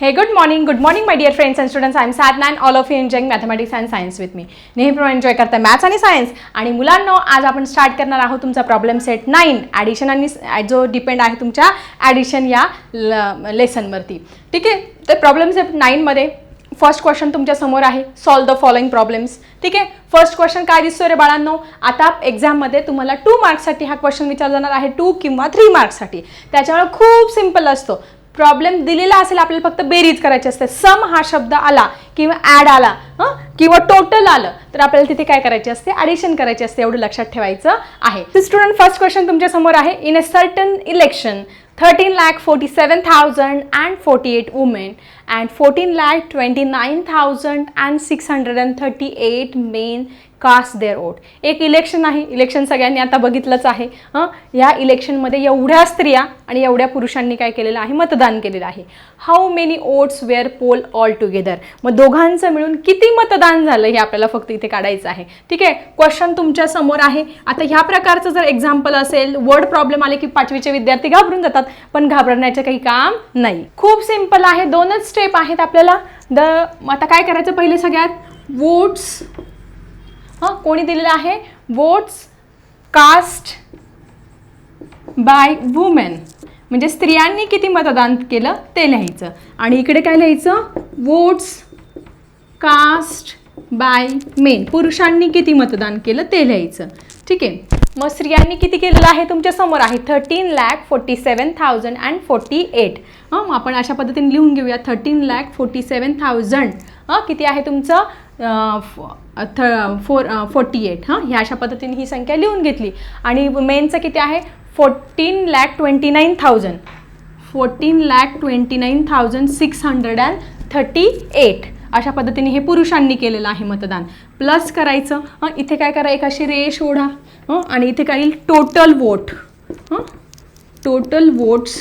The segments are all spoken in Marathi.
Hey good morning good morning my dear friends and students I am Sadna नॅन all of you enjoying mathematics and science with me नेहमीप्रमाणे एन्जॉय करता मॅथ्स आणि सायन्स आणि मुलांनो आज आपण स्टार्ट करणार आहोत तुमचा प्रॉब्लेम सेट नाईन ॲडिशन आणि जो डिपेंड आहे तुमच्या ॲडिशन या लेसनवरती ठीक आहे? तर प्रॉब्लेम सेट नाईनमध्ये फर्स्ट क्वेश्चन तुमच्यासमोर आहे. सॉल्व द फॉलोइंग प्रॉब्लेम्स ठीक आहे? फर्स्ट क्वेश्चन काय दिसतो रे बाळांनो? आता एक्झाममध्ये तुम्हाला टू मार्क्ससाठी हा क्वेश्चन विचारला जाणार आहे. टू किंवा थ्री मार्क्ससाठी त्याच्यामुळे खूप सिंपल असतो. प्रॉब्लेम दिलेला असेल आपल्याला फक्त बेरीज करायची असते. सम हा शब्द आला किंवा ॲड आला किंवा टोटल आलं तर आपल्याला तिथे काय करायचे असते? ॲडिशन करायचे असते एवढं लक्षात ठेवायचं आहे. स्टुडंट फर्स्ट क्वेश्चन तुमच्यासमोर आहे. In a certain election thirteen lakh forty seven thousand and forty eight women and 14 lakh 29,000 and 638 men cast their vote. एक इलेक्शन आहे. इलेक्शन सगळ्यांनी आता बघितलंच आहे. हं? ह्या इलेक्शनमध्ये एवढ्या स्त्रिया आणि एवढ्या पुरुषांनी काय केलेलं आहे? मतदान केलेलं आहे. How many votes were poll all together मग दोघांचं मिळून किती मतदान झालं हे आपल्याला फक्त इथे काढायचं आहे. ठीक आहे? क्वेश्चन तुमच्यासमोर आहे. आता ह्या प्रकारचं जर एक्झाम्पल असेल वर्ड प्रॉब्लेम आले की पाचवीचे विद्यार्थी घाबरून जातात पण घाबरण्याचं काही काम नाही. खूप सिंपल आहे. दोनच स्टेप आहेत आपल्याला. द आता काय करायचं पहिले सगळ्यात? वोट्स हां कोणी दिलेलं आहे? वोट्स कास्ट बाय वुमेन म्हणजे स्त्रियांनी किती मतदान केलं? ते लिहायचं. आणि इकडे काय लिहायचं? वोट्स कास्ट बाय मेन पुरुषांनी किती मतदान केलं? ते लिहायचं. ठीक आहे? मग स्त्रियांनी किती केलेलं आहे तुमच्यासमोर आहे? Thirteen lakh forty seven thousand and forty eight हां मग आपण अशा पद्धतीने लिहून घेऊया. Thirteen lakh forty seven thousand हां किती आहे तुमचं? फ- थ फोर फोर्टी एट हां ह्या अशा पद्धतीने ही संख्या लिहून घेतली. आणि मेनचं किती आहे? Fourteen lakh twenty nine thousand fourteen lakh twenty nine thousand six hundred and thirty eight अशा पद्धतीने हे पुरुषांनी केलेलं आहे मतदान. प्लस करायचं हं इथे काय करा एक अशी रेष ओढा हं आणि इथे काय येईल? टोटल वोट हं. टोटल वोट्स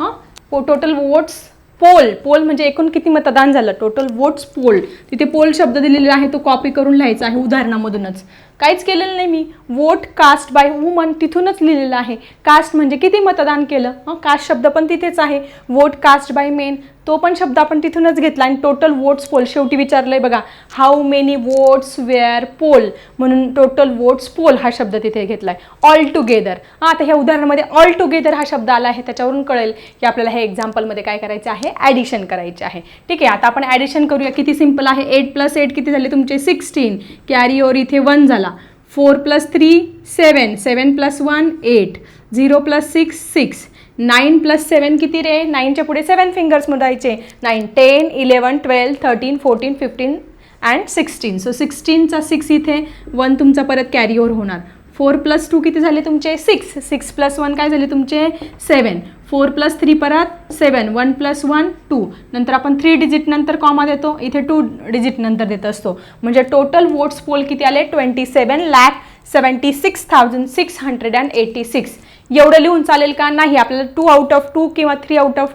हां. पो टोटल वोट्स पोल पोल म्हणजे एकूण किती मतदान झालं? टोटल वोट्स पोल तिथे पोल शब्द दिलेला आहे तो कॉपी करून लिहायचा आहे उदाहरणामधूनच. काहीच केलेलं नाही मी. वोट कास्ट बाय वुमन तिथूनच लिहिलेलं आहे. कास्ट म्हणजे किती मतदान केलं? हं कास्ट शब्द पण तिथेच आहे. वोट कास्ट बाय मेन तो पण शब्द आपण तिथूनच घेतला आणि टोटल वोट्स पोल शेवटी विचारलंय बघा how many votes were poll म्हणून टोटल वोट्स पोल हा शब्द तिथे घेतलाय. ऑल टुगेदर हां आता ह्या उदाहरणामध्ये ऑल टुगेदर हा शब्द आला आहे त्याच्यावरून कळेल की आपल्याला हे एक्झाम्पलमध्ये काय करायचं आहे ॲडिशन करायचे आहे. ठीक आहे आता आपण ॲडिशन करूया. किती सिंपल आहे? एट प्लस एट किती झाले तुमचे? सिक्स्टीन कॅरी ओर इथे वन झाला. Four plus three seven seven plus one eight zero plus six six nine plus seven किती रे? नाईनच्या पुढे सेवन फिंगर्स मोजायचे. Nine ten eleven twelve thirteen fourteen fifteen and sixteen. So सिक्स्टीनचा six इथे वन तुमचा परत कॅरी ओव्हर होणार. फोर प्लस टू किती झाले तुमचे? सिक्स सिक्स प्लस वन काय झाले तुमचे? सेवन फोर प्लस थ्री परत seven one plus one two नंतर आपण थ्री डिजिट नंतर कॉमा देतो. इथे टू डिजिट नंतर देत असतो. म्हणजे टोटल वोट्स पोल किती आले? Twenty seven lakh seventy six thousand six hundred and eighty six एवढं लिहून चालेल का? नाही आपल्याला टू आउट ऑफ टू किंवा three out of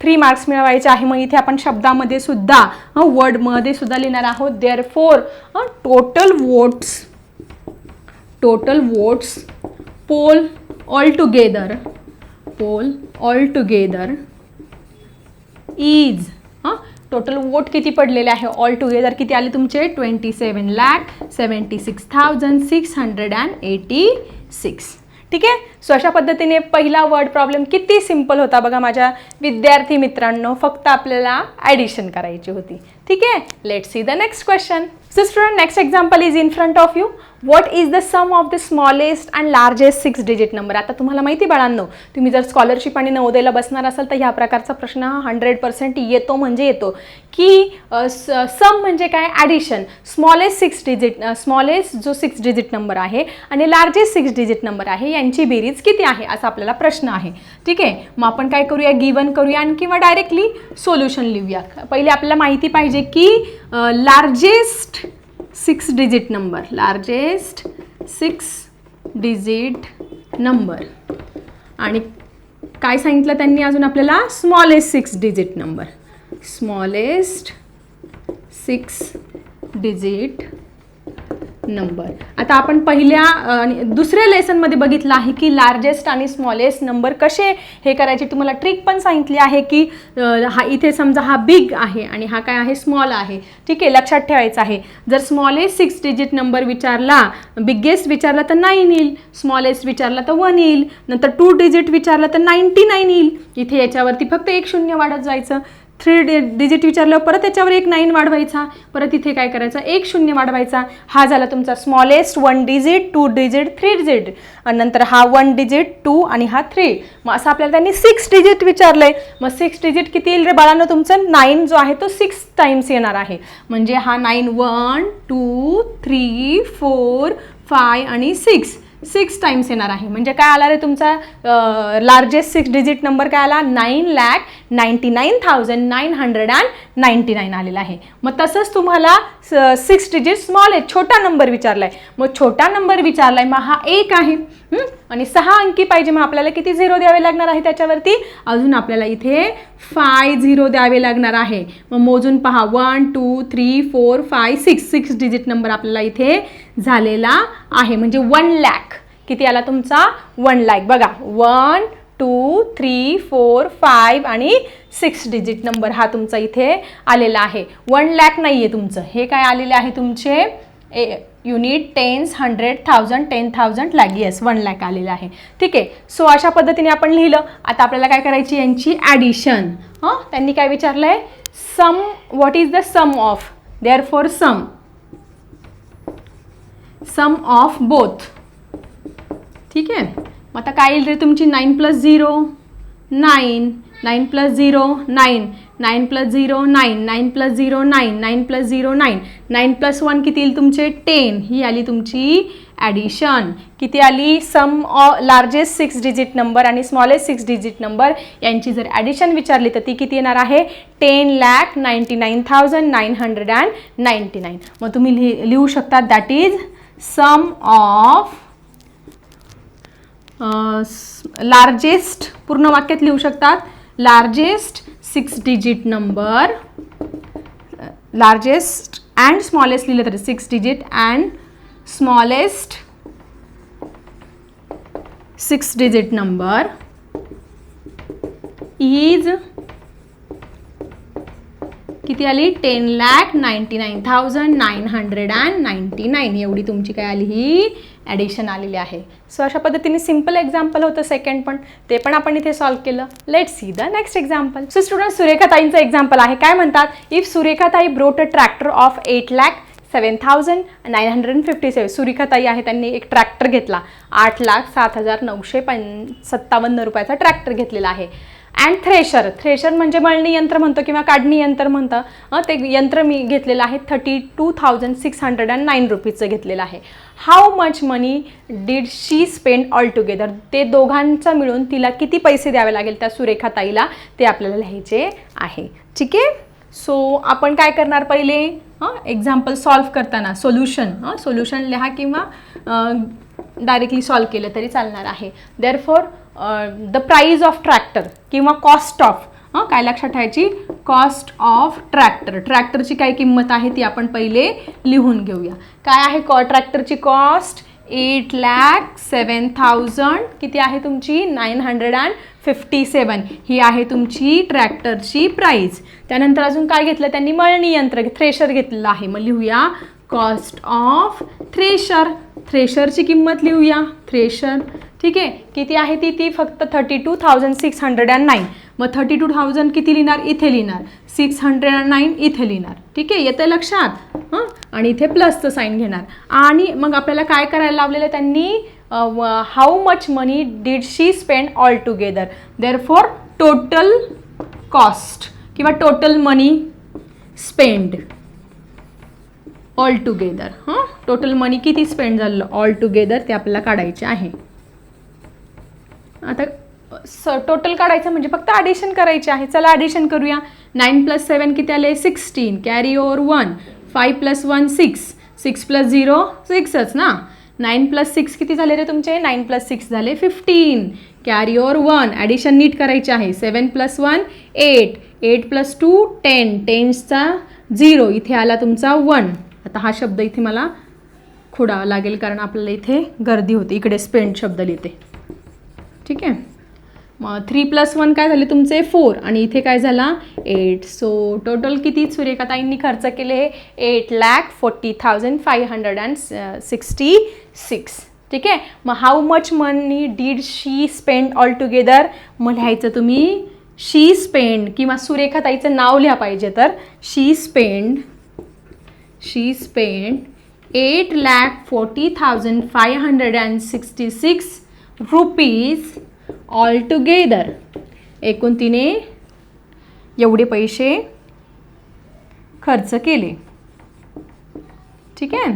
three marks मिळवायचे आहे. मग इथे आपण शब्दामध्ये सुद्धा वर्डमध्ये सुद्धा लिहिणार आहोत. Therefore total votes total votes poll all together poll all together is हां टोटल वोट किती पडलेले आहे? ऑल टुगेदर किती आले तुमचे? Twenty seven lakh seventy six thousand six hundred and eighty six ठीक आहे? सो अशा पद्धतीने पहिला वर्ड प्रॉब्लेम किती सिंपल होता बघा माझ्या विद्यार्थी मित्रांनो. फक्त आपल्याला ॲडिशन करायची होती. ठीक आहे? Let see the next question so student next example is in front of you what is the sum of the smallest and largest six digit number आता तुम्हाला माहिती बाळांनो तुम्ही जर स्कॉलरशिप आणि नवोदयला बसणार असाल तर ह्या प्रकारचा प्रश्न हा हंड्रेड पर्सेंट येतो म्हणजे येतो. की सम म्हणजे काय? Addition smallest six digit smallest जो सिक्स डिजिट नंबर आहे आणि लार्जेस्ट सिक्स डिजिट नंबर आहे यांची बेरीज किती आहे असा आपल्याला प्रश्न आहे. ठीक आहे? मग आपण काय करूया? गिवन करूया आणि किंवा डायरेक्टली सोल्युशन लिहूया. पहिले आपल्याला माहिती पाहिजे की largest six digit number largest six digit number. आणि काय सांगितलं त्यांनी अजून आपल्याला? Smallest six digit number smallest six digit number. आता आपण पहिल्या दुसऱ्या लेसनमध्ये बघितलं आहे की लार्जेस्ट आणि स्मॉलेस्ट नंबर कसे हे करायचे. तुम्हाला ट्रिक पण सांगितली आहे की हा इथे समजा हा बिग आहे आणि हा काय आहे? स्मॉल आहे. ठीक आहे लक्षात ठेवायचं आहे. जर स्मॉलेस्ट सिक्स डिजिट नंबर विचारला बिगेस्ट विचारला तर नाईन येईल. स्मॉलेस्ट विचारला तर वन येईल. नंतर टू डिजिट विचारला तर नाईन्टी नाईन येईल. इथे याच्यावरती फक्त एक शून्य वाढत जायचं. थ्री डि डिजिट विचारल्यावर परत त्याच्यावर एक नाईन वाढवायचा परत इथे काय करायचं? एक शून्य वाढवायचा. हा झाला तुमचा smallest one digit two digit three digit आणि नंतर हा वन डिजिट टू आणि हा थ्री मग असं आपल्याला त्यांनी सिक्स डिजिट विचारलं आहे मग सिक्स डिजिट किती येईल रे बाळांनो तुमचं? नाईन जो आहे तो सिक्स टाइम्स येणार आहे. म्हणजे हा nine one two three four five आणि सिक्स सिक्स टाइम्स येणार आहे. म्हणजे काय आला रे तुमचा? लार्जेस्ट सिक्स डिजिट नंबर काय आला? Nine lakh ninety nine thousand nine hundred and ninety nine आलेला आहे. मग तसंच तुम्हाला सिक्स डिजिट स्मॉल आहे छोटा नंबर विचारला आहे मग छोटा नंबर विचारला आहे मग हा एक आहे. आणि सहा अंकी पाहिजे मग आपल्याला किती झिरो द्यावे लागणार आहे त्याच्यावरती? अजून आपल्याला इथे फाय झिरो द्यावे लागणार आहे. मग मोजून पहा. One two three four five six six digit number आपल्याला इथे झालेला आहे. म्हणजे वन लॅक किती आला तुमचा? वन लॅक बघा. One two three four five आणि सिक्स डिजिट नंबर हा तुमचा इथे आलेला आहे. वन लॅक नाही आहे तुमचं. हे काय आलेले आहे तुमचे? A unit tens hundred thousand ten thousand lakh yes one lakh आलेलं आहे. ठीक आहे. सो अशा पद्धतीने आपण लिहिलं. आता आपल्याला काय करायची यांची ॲडिशन हां? त्यांनी काय विचारलं आहे sum what is the sum of therefore sum sum of both. ठीक आहे? मग आता काय येईल रे तुमची? Nine plus zero nine. Nine plus zero nine. Nine plus zero nine. Nine plus zero nine. Nine plus zero nine. Nine plus one किती येईल तुमचे? टेन. ही आली तुमची ॲडिशन किती आली? Sum of largest six digit number and smallest six digit number यांची जर ॲडिशन विचारली तर ती किती येणार आहे? Ten lakh ninety nine thousand nine hundred and ninety nine. मग तुम्ही लिहि लिहू शकता that is sum of largest पूर्ण वाक्यात लिहू शकतात. Largest six digit number largest and smallest लिहिलं तरी six digit and smallest six digit number is किती आली? Ten lakh ninety nine thousand nine hundred and ninety nine. एवढी तुमची काय आली? ही ॲडिशन आलेली आहे. सो अशा पद्धतीने सिंपल एक्झाम्पल होतं सेकंड पण. ते पण आपण इथे सॉल्व्ह केलं. Let see the next example so student सुरेखाताईंचं example आहे. काय म्हणतात? If Surekhatai brought a tractor of eight lakh seven thousand nine hundred and fifty seven Surekhatai आहे त्यांनी एक ट्रॅक्टर घेतला. आठ लाख सात हजार नऊशे पं सत्तावन्न रुपयाचा ट्रॅक्टर घेतलेला आहे. अँड थ्रेशर थ्रेशर म्हणजे मळणी यंत्र म्हणतो किंवा काढणी यंत्र म्हणतं. ते यंत्र मी घेतलेलं आहे thirty two thousand six hundred and nine रुपीजचं घेतलेलं आहे. How much money did she spend all together ते दोघांचं मिळून तिला किती पैसे द्यावे लागेल त्या सुरेखा ताईला ते आपल्याला लिहायचे आहे. ठीक आहे? सो आपण काय करणार पहिले? हां एक्झाम्पल सॉल्व करताना सोल्युशन हां सोल्युशन लिहा किंवा डायरेक्टली सॉल्व केलं तरी चालणार आहे. Therefore the price of tractor किंवा कॉस्ट ऑफ हां काय लक्षात ठेवायची? कॉस्ट ऑफ ट्रॅक्टर ट्रॅक्टरची काय किंमत आहे ती आपण पहिले लिहून घेऊया. काय आहे कॉ ट्रॅक्टरची cost eight lakh seven thousand किती आहे तुमची? Nine hundred and fifty seven ही आहे तुमची ट्रॅक्टरची प्राईज त्यानंतर अजून काय घेतलं? त्यांनी मळणी यंत्र थ्रेशर घेतलेलं आहे. मग लिहूया. कॉस्ट ऑफ थ्रेशर थ्रेशरची किंमत लिहूया. थ्रेशर ठीक आहे? किती आहे ती? ती फक्त thirty two thousand six hundred and nine मग थर्टी टू थाउजंड किती लिहिणार? इथे लिहिणार. सिक्स हंड्रेड अँड नाईन इथे लिहिणार. ठीक आहे? येतं लक्षात? हां? आणि इथे प्लसचं साईन घेणार. आणि मग आपल्याला काय करायला लावलेलं आहे त्यांनी? How much money did she spend all together therefore total cost किंवा total money spend all together हां? टोटल मनी किती स्पेंड झालं? ऑल टुगेदर ते आपल्याला काढायचे आहे. आता स टोटल काढायचं म्हणजे फक्त ॲडिशन करायचे आहे. चला ॲडिशन करूया. नाईन प्लस सेवन किती आले? Sixteen carry over one five plus one six six plus zero सिक्सच ना? नाईन प्लस सिक्स किती झाले रे तुमचे? नाईन प्लस सिक्स झाले fifteen carry over one addition नीट करायचे आहे. Seven plus one eight eight plus two ten टेन्सचा zero इथे आला तुमचा वन आता हा शब्द इथे मला खोडावा लागेल कारण आपल्याला इथे गर्दी होते. इकडे स्पेंड शब्द लिहिते. ठीक आहे. मग थ्री प्लस वन काय झाले? तुमचे फोर आणि इथे काय झाला? एट सो टोटल किती सुरेखाताईंनी खर्च केले? हे eight lakh forty thousand five hundred and sixty six ठीक आहे? मग how much money did she spend all together मग लिहायचं तुम्ही शी स्पेंड किंवा सुरेखाताईचं नाव लिहा पाहिजे तर. She spend she spend eight lakh forty thousand five hundred and sixty six rupees all together एकूण तिने एवढे पैसे खर्च केले. ठीक आहे?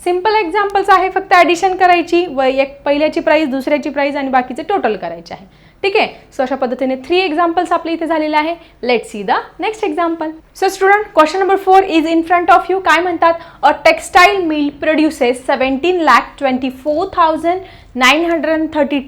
सिंपल एक्झाम्पल्स आहे फक्त ॲडिशन करायची व एक पहिल्याची प्राईस दुसऱ्याची प्राईस आणि बाकीचे टोटल करायचे आहे. ठीक आहे? सो अशा पद्धतीने थ्री एक्झाम्पल्स आपल्या इथे झालेले आहे. Let see the next example so student question number four is in front of you काय म्हणतात? A textile mill produces seventeen lakh twenty four thousand nine hundred and thirty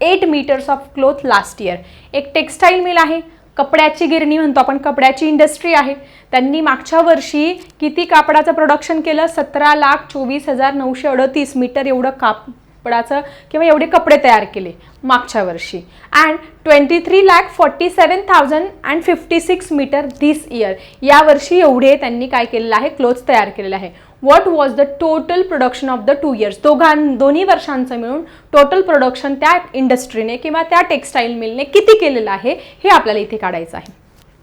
eight meters of cloth last year एक टेक्स्टाईल मिल आहे. कपड्याची गिरणी म्हणतो आपण. कपड्याची इंडस्ट्री आहे. त्यांनी मागच्या वर्षी किती कापडाचं प्रोडक्शन केलं? सतरा लाख चोवीस हजार नऊशे अडतीस मीटर एवढं काप कापडाचं किंवा एवढे कपडे तयार केले मागच्या वर्षी. And twenty three lakh forty seven thousand and fifty six metre this year यावर्षी एवढे त्यांनी काय केलेलं आहे? क्लोथ्स तयार केलेले आहे. What was the total production of the two years दोघां दोन्ही वर्षांचं मिळून टोटल प्रोडक्शन त्या इंडस्ट्रीने किंवा त्या टेक्स्टाईल मिलने किती केलेलं आहे? हे आपल्याला इथे काढायचं आहे.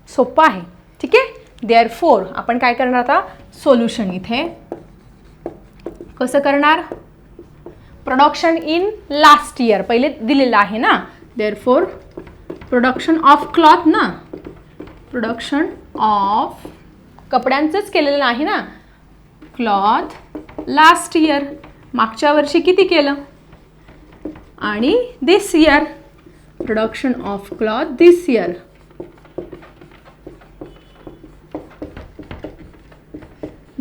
सोपं आहे. ठीक आहे? देअर फोर आपण काय करणार आता? सोल्युशन इथे. कसं करणार? प्रोडक्शन इन लास्ट इयर पहिले दिलेलं आहे ना? Therefore production of cloth ना? प्रोडक्शन ऑफ कपड्यांचंच केलेलं आहे ना? क्लॉथ लास्ट इयर मागच्या वर्षी किती केलं? आणि this year production of cloth this year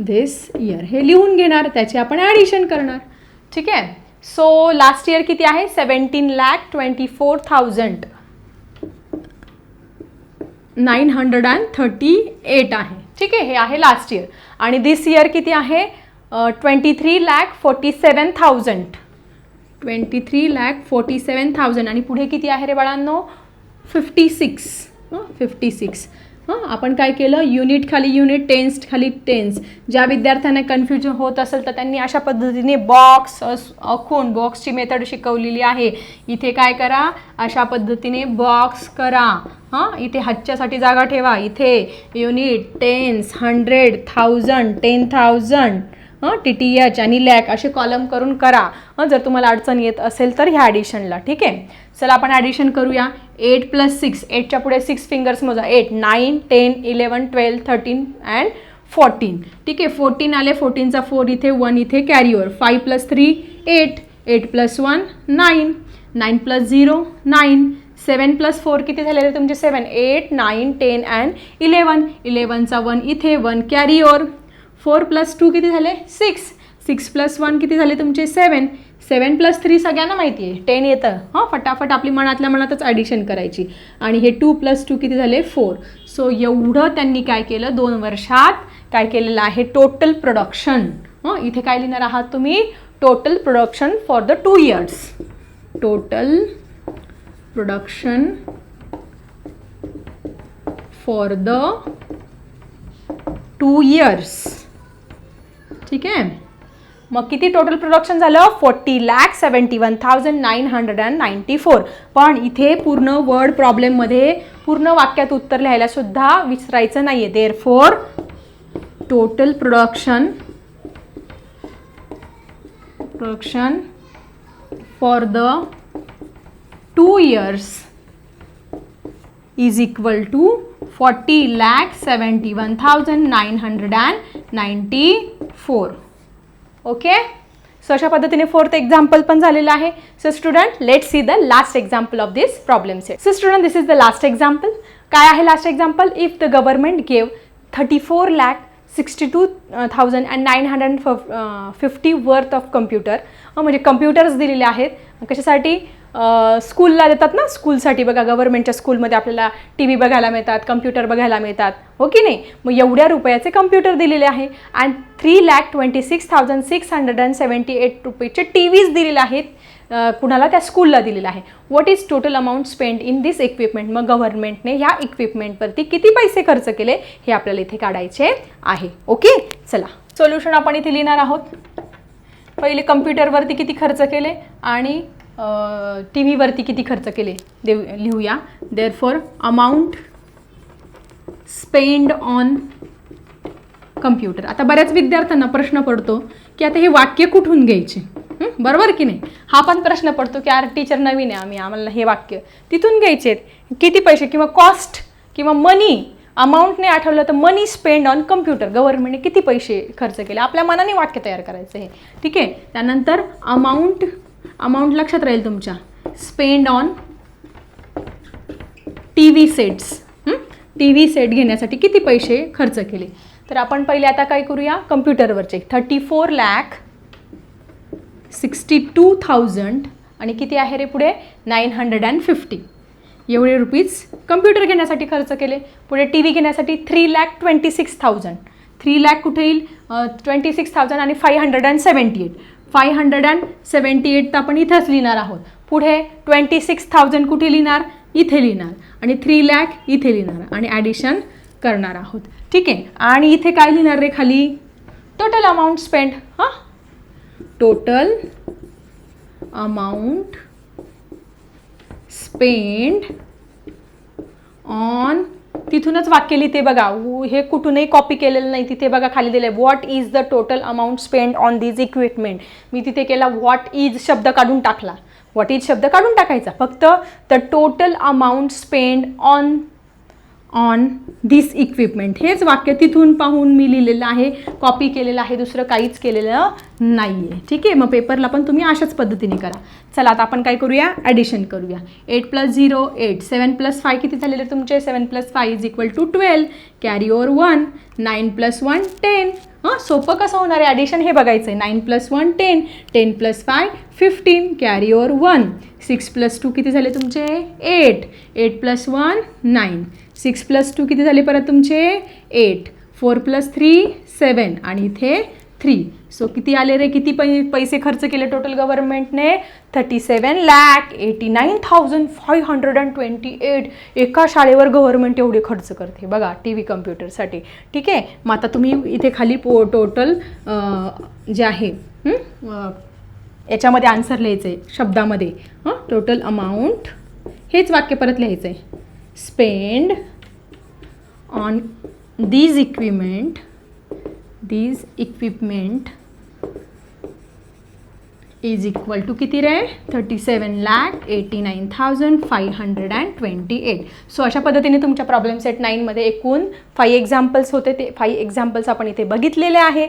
this year हे लिहून घेणार त्याची आपण ॲडिशन करणार. ठीक आहे? सो लास्ट इयर किती आहे? Seventeen lakh twenty four thousand nine hundred and thirty eight आहे. ठीक आहे? हे आहे लास्ट इयर आणि दिस इयर किती आहे? Twenty three lakh forty seven thousand twenty three lakh forty seven thousand आणि पुढे किती आहे रे बाळांनो? फिफ्टी सिक्स फिफ्टी सिक्स हां आपण काय केलं? युनिट खाली युनिट टेन्स खाली टेन्स ज्या विद्यार्थ्यांना कन्फ्युजन होत असेल तर त्यांनी अशा पद्धतीने बॉक्स आखून बॉक्सची मेथड शिकवलेली आहे. इथे काय करा? अशा पद्धतीने बॉक्स करा. हां इथे हातच्यासाठी जागा ठेवा. इथे unit tens hundred thousand ten thousand हां टी टी एच आणि लॅक असे कॉलम करून करा. हं जर तुम्हाला अडचण येत असेल तर ह्या ॲडिशनला ठीक आहे? चला आपण ॲडिशन करूया. एट प्लस सिक्स एटच्या पुढे सिक्स फिंगर्स मोजा. Eight nine ten eleven twelve thirteen and fourteen ठीक आहे? फोर्टीन आले फोर्टीनचा फोर इथे वन इथे carry over five plus three eight eight plus one nine nine plus zero nine seven plus four किती झालेले तुमचे? Seven eight nine ten and eleven इलेवनचा one इथे one carry over four plus two किती झाले? सिक्स. सिक्स प्लस वन किती झाले तुमचे? सेवन सेवन प्लस थ्री सगळ्यांना माहिती आहे. टेन येतं. हां फटाफट आपली मनातल्या मनातच ॲडिशन करायची. आणि हे टू प्लस टू किती झाले? फोर सो एवढं त्यांनी काय केलं? दोन वर्षात काय केलेलं आहे? टोटल प्रोडक्शन हं इथे काय लिहिणार आहात तुम्ही? Total production for the two years total production for the two years ठीक आहे? मग किती टोटल प्रोडक्शन झालं? Forty lakh seventy one thousand nine hundred and ninety four पण इथे पूर्ण वर्ड प्रॉब्लेममध्ये पूर्ण वाक्यात उत्तर लिहायला सुद्धा विसरायचं नाही आहे therefore total production production for the two years is equal to forty lakh seventy one thousand nine hundred and ninety four okay so अशा पद्धतीने फोर्थ एक्झाम्पल पण झालेलं आहे. So student let see the last example of this problem set so student this is the last example काय आहे last example if the government gave thirty four lakh sixty two thousand and nine hundred fifty worth of computer म्हणजे कम्प्युटर्स दिलेले आहेत कशासाठी? स्कूलला देतात ना स्कूलसाठी. बघा गव्हर्नमेंटच्या स्कूलमध्ये आपल्याला टी व्ही बघायला मिळतात कम्प्युटर बघायला मिळतात. हो की नाही? मग एवढ्या रुपयाचे कम्प्युटर दिलेले आहे. And three lakh twenty six thousand six hundred and seventy eight रुपीचे T Vs दिलेले आहेत कुणाला? त्या स्कूलला दिलेलं आहे. What is total amount spend in this equipment मग गव्हर्नमेंटने ह्या इक्विपमेंटवरती किती पैसे खर्च केले हे आपल्याला इथे काढायचे आहे. ओके? चला. सोल्युशन आपण इथे लिहिणार आहोत. पहिले कम्प्युटरवरती किती खर्च केले आणि टी व्हीवरती किती खर्च केले? देव लिहूया. Therefore amount spend on computer आता बऱ्याच विद्यार्थ्यांना प्रश्न पडतो की आता हे वाक्य कुठून घ्यायचे? बरोबर की नाही? हा पण प्रश्न पडतो की आर टीचर नवीन आहे आम्ही आम्हाला हे वाक्य. तिथून घ्यायचे आहेत. किती पैसे किंवा कॉस्ट किंवा मनी अमाऊंटने आठवलं तर मनी स्पेंड ऑन कम्प्युटर गव्हर्नमेंटने किती पैसे खर्च केले? आपल्या मनाने वाक्य तयार करायचं हे ठीक आहे? त्यानंतर अमाऊंट अमाऊंट लक्षात राहील तुमच्या. Spend on T V sets T V set घेण्यासाठी किती पैसे खर्च केले? तर आपण पहिले आता काय करूया? कम्प्युटरवरचे thirty four lakh sixty two thousand आणि किती आहे रे पुढे? नाईन हंड्रेड अँड फिफ्टी एवढे रुपीज कम्प्युटर घेण्यासाठी खर्च केले. पुढे टी व्ही घेण्यासाठी three lakh twenty six thousand three lakh कुठे येईल? ट्वेंटी सिक्स थाउजंड आणि five hundred and seventy eight five hundred and seventy eight तर आपण इथंच लिहिणार आहोत. पुढे ट्वेंटी सिक्स थाउजंड कुठे लिहिणार? इथे लिहिणार. आणि थ्री लॅक इथे लिहिणार. आणि ॲडिशन करणार आहोत. ठीक आहे? आणि इथे काय लिहिणार रे खाली? टोटल अमाऊंट स्पेंड हां? टोटल अमाऊंट स्पेंड ऑन तिथूनच वाक्य लिहिते बघा. हे कुठूनही कॉपी केलेलं नाही तिथे बघा खाली दिलं आहे what is the total amount spend on these equipment मी तिथे केला व्हॉट इज शब्द काढून टाकला. व्हॉट इज शब्द काढून टाकायचा? फक्त the total amount spend on on this equipment हेच वाक्य तिथून पाहून मी लिहिलेलं आहे. कॉपी केलेलं आहे. दुसरं काहीच केलेलं नाही आहे ठीक आहे? मग पेपरला पण तुम्ही अशाच पद्धतीने करा. चला आता आपण काय करूया? ॲडिशन करूया. Eight plus zero eight seven plus five किती झालेले तुमचे? Seven plus five is equal to twelve carry over one nine plus one ten हां? सोपं कसं होणार आहे? ॲडिशन हे बघायचं आहे nine plus one ten ten plus five fifteen carry over one six plus two किती झाले तुमचे? Eight eight plus one nine six plus two किती झाले परत तुमचे? Eight. Four plus three seven. आणि इथे थ्री. सो किती आले रे? किती पै पैसे खर्च केले टोटल गव्हर्नमेंटने thirty seven lakh eighty nine thousand five hundred and twenty eight एका शाळेवर गव्हर्नमेंट एवढे खर्च करते. बघा टी व्ही कम्प्युटरसाठी ठीक आहे? मग आता तुम्ही इथे खाली पो टोटल जे आहे याच्यामध्ये आन्सर लिहायचं आहे शब्दामध्ये. हां? टोटल अमाऊंट हेच वाक्य परत लिहायचं आहे spend on these equipment these equipment is equal to किती रे thirty seven lakh eighty nine thousand five hundred and twenty eight so अशा पद्धतीने तुमच्या प्रॉब्लेम सेट नाईनमध्ये एकूण फाई एक्झाम्पल्स होते. ते फाईव्ह एक्झाम्पल्स आपण इथे बघितलेले आहे.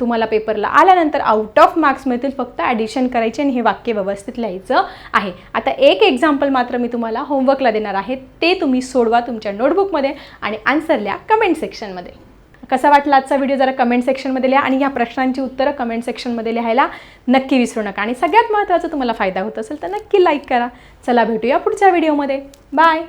तुम्हाला पेपरला आल्यानंतर आउट ऑफ मार्क्स मिळतील. फक्त ॲडिशन करायचे आणि हे वाक्य व्यवस्थित लिहायचं आहे. आता एक एक्झाम्पल मात्र मी तुम्हाला होमवर्कला देणार आहे. ते तुम्ही सोडवा तुमच्या नोटबुकमध्ये आणि आन्सर लिहा कमेंट सेक्शनमध्ये कसा वाटला आजचा व्हिडिओ जरा कमेंट सेक्शनमध्ये लिहा आणि या प्रश्नांची उत्तरं कमेंट सेक्शनमध्ये लिहायला नक्की विसरू नका. आणि सगळ्यात महत्त्वाचा तुम्हाला फायदा होत असेल तर नक्की लाईक करा. चला भेटूया पुढच्या व्हिडिओमध्ये बाय